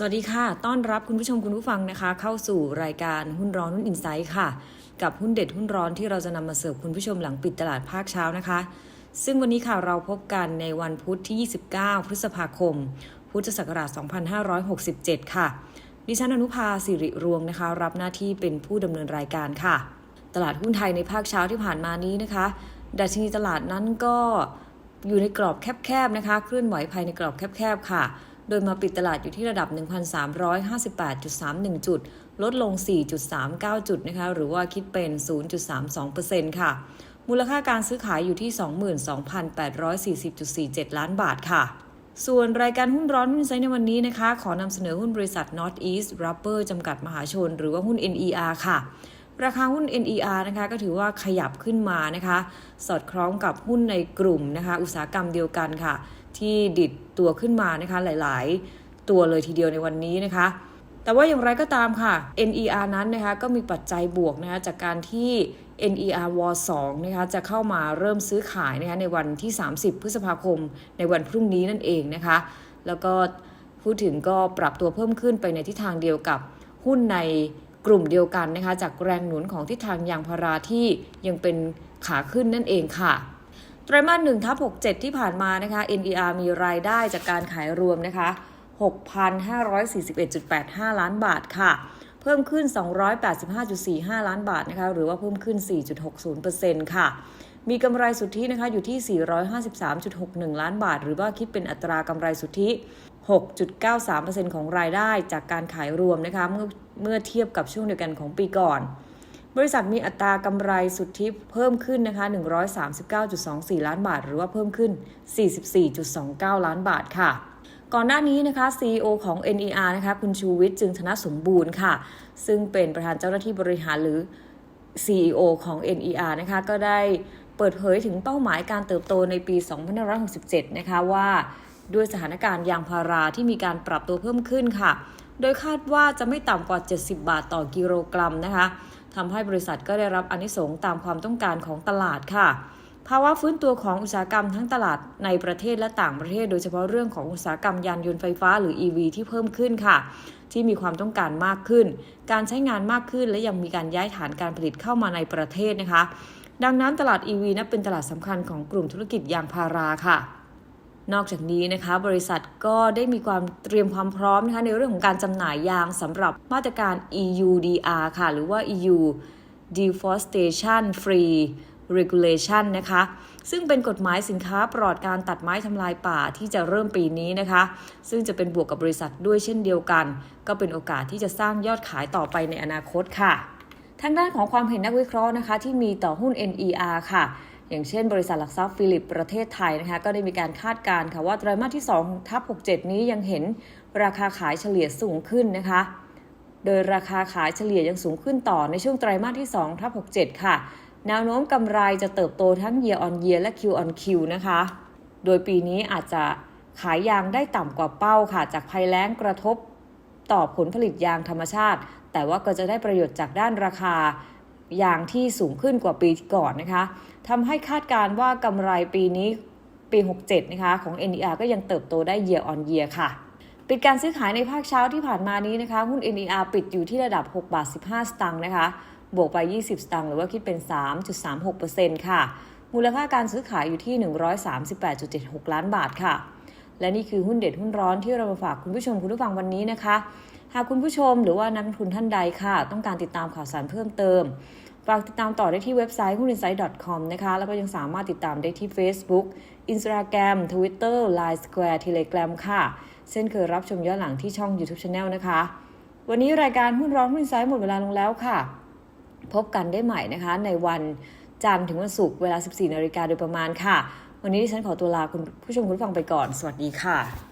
สวัสดีค่ะ ต้อนรับคุณผู้ชมคุณผู้ฟังนะคะ เข้าสู่รายการหุ้นร้อนหุ้นอินไซต์ค่ะ กับหุ้นเด็ดหุ้นร้อนที่เราจะนำมาเสิร์ฟคุณผู้ชมหลังปิดตลาดภาคเช้านะคะ ซึ่งวันนี้ค่ะเราพบกันในวันพุธที่ 29 พฤษภาคม พุทธศักราช 2567 ค่ะ ดิฉันอนุภาสิริรวงนะคะ รับหน้าที่เป็นผู้ดำเนินรายการค่ะ ตลาดหุ้นไทยในภาคเช้าที่ผ่านมานี้นะคะดัชนีตลาดนั้นก็อยู่ในกรอบแคบๆนะคะ เคลื่อนไหวภายในกรอบแคบๆค่ะ โดยมาปิดตลาดอยู่ที่ระดับ 1,358.31 จุด ลดลง 4.39 จุดนะคะ หรือว่าคิดเป็น 0.32%ค่ะ มูลค่าการซื้อขายอยู่ที่ 22,840.47 ล้านบาทค่ะส่วนรายการหุ้นร้อนหุ้นไซในวันนี้นะคะ ขอนำเสนอหุ้นบริษัท Northeast Rubber จำกัดมหาชน หรือว่าหุ้น NER ค่ะ ราคาหุ้น NER นะคะก็ถือว่าขยับขึ้นมานะคะ สอดคล้องกับหุ้นในกลุ่มนะคะ อุตสาหกรรมเดียวกันค่ะ ที่ดิดตัวขึ้นมานะคะหลาย ๆ ตัวเลยทีเดียวในวันนี้นะคะ แต่ว่าอย่างไรก็ตามค่ะ NER นั้นนะคะก็มีปัจจัยบวกนะคะจากการที่ NER w 2นะคะจะเข้ามาเริ่มซื้อขายนะคะในวันที่ 30 พฤษภาคมในวันพรุ่งนี้นั่นเองนะคะ แล้วก็พูดถึงก็ปรับตัวเพิ่มขึ้นไปในทิศทางเดียวกับหุ้นในกลุ่มเดียวกันนะคะจากแรงหนุนของทิศทางยางพาราที่ยังเป็นขาขึ้นนั่นเองค่ะ ไตรมาส1ทับ67 ที่ผ่านมานะคะ NER มีรายได้จากการขายรวมนะคะ 6,541.85 ล้านบาทค่ะ เพิ่มขึ้น 285.45 ล้านบาทนะคะ หรือว่าเพิ่มขึ้น 4.60%ค่ะ มีกำไรสุทธินะคะอยู่ที่ 453.61 ล้านบาท หรือว่าคิดเป็นอัตรากำไรสุทธิ 6.93%ของรายได้จากการขายรวมนะคะเมื่อเมื่อเทียบกับช่วงเดียวกันของปีก่อน บริษัทมีอัตรากำไรสุทธิเพิ่มขึ้นนะคะ 139.24 ล้านบาท หรือว่าเพิ่มขึ้น 44.29 ล้านบาทค่ะก่อนหน้านี้นะคะ CEO ของ NER นะคะ คุณชูวิทย์จึงธนสมบูรณ์ค่ะ ซึ่งเป็นประธานเจ้าหน้าที่บริหารหรือ CEO ของ NER นะคะ ก็ได้เปิดเผยถึงเป้าหมายการเติบโตในปี 2567 นะคะว่าด้วยสถานการณ์ยางพาราที่มีการปรับตัวเพิ่มขึ้นค่ะ โดยคาดว่าจะไม่ต่ำกว่า 70 บาทต่อกิโลกรัมนะคะ ทำให้บริษัทก็ได้รับอนิสงส์ตามความต้องการของตลาดค่ะ ภาวะฟื้นตัวของอุตสาหกรรมทั้งตลาดในประเทศและต่างประเทศ โดยเฉพาะเรื่องของอุตสาหกรรมยานยนต์ไฟฟ้าหรือ EV ที่เพิ่มขึ้นค่ะ ที่มีความต้องการมากขึ้น การใช้งานมากขึ้น และยังมีการย้ายฐานการผลิตเข้ามาในประเทศนะคะ ดังนั้นตลาด EV นับเป็นตลาดสำคัญของกลุ่มธุรกิจยางพาราค่ะ นอกจากนี้นะคะ บริษัทก็ได้มีความเตรียมความพร้อมนะคะในเรื่องของการจำหน่ายยางสำหรับมาตรการ EUDR ค่ะ หรือว่า EU Deforestation Free Regulation นะคะ ซึ่งเป็นกฎหมายสินค้าปลอดการตัดไม้ทำลายป่าที่จะเริ่มปีนี้นะคะ ซึ่งจะเป็นบวกกับบริษัทด้วยเช่นเดียวกัน ก็เป็นโอกาสที่จะสร้างยอดขายต่อไปในอนาคตค่ะ ทางด้านของความเห็นนักวิเคราะห์นะคะ ที่มีต่อหุ้น NER ค่ะ อย่างเช่นบริษัทหลักทรัพย์ฟิลิปประเทศไทยนะคะก็ได้มีการคาดการณ์ค่ะว่าไตรมาสที่2ทับ67 นี้ยังเห็นราคาขายเฉลี่ยสูงขึ้นนะคะ โดยราคาขายเฉลี่ยยังสูงขึ้นต่อในช่วงไตรมาสที่2ทับ67 ค่ะ แนวโน้มกำไรจะเติบโตทั้ง year on year และ Q on Q นะคะ โดยปีนี้อาจจะขายยางได้ต่ำกว่าเป้าค่ะ จากภัยแล้งกระทบต่อผลผลิตยางธรรมชาติ แต่ว่าก็จะได้ประโยชน์จากด้านราคา ยางที่สูงขึ้นกว่าปีก่อนนะคะ ทำให้คาดการณ์ว่ากำไรปีนี้ปี 67 นะคะ ของ NER ก็ยังเติบโตได้ year on year ค่ะ ปิดการซื้อขายในภาคเช้าที่ผ่านมานี้นะคะ หุ้น NER ปิดอยู่ที่ระดับ 6 บาท 15 สตางค์นะคะ บวกไป 20 สตางค์หรือว่าคิดเป็น 3.36%ค่ะ มูลค่าการซื้อขายอยู่ที่ 138.76 ล้านบาทค่ะ และนี่คือหุ้นเด็ดหุ้นร้อนที่เรามาฝากคุณผู้ชมคุณผู้ฟังวันนี้นะคะ หากคุณผู้ชมหรือว่านักลงทุนท่านใดค่ะ ต้องการติดตามข่าวสารเพิ่มเติม ฝากติดตามต่อได้ที่เว็บไซต์หุ้น insight.com นะคะ แล้วก็ยังสามารถติดตามได้ที่ Facebook Instagram Twitter Line Square Telegram ค่ะเช่นเคยรับชมย้อนหลังที่ช่อง YouTube Channel นะคะ วันนี้รายการหุ้นร้อนหุ้นไซต์หมดเวลาลงแล้วค่ะ พบกันได้ใหม่นะคะ ในวันจันทร์ถึงวันศุกร์เวลา 14นาฬิกาโดยประมาณค่ะ วันนี้ดิฉันขอตัวลาคุณผู้ชมคุณผู้ฟังไปก่อน สวัสดีค่ะ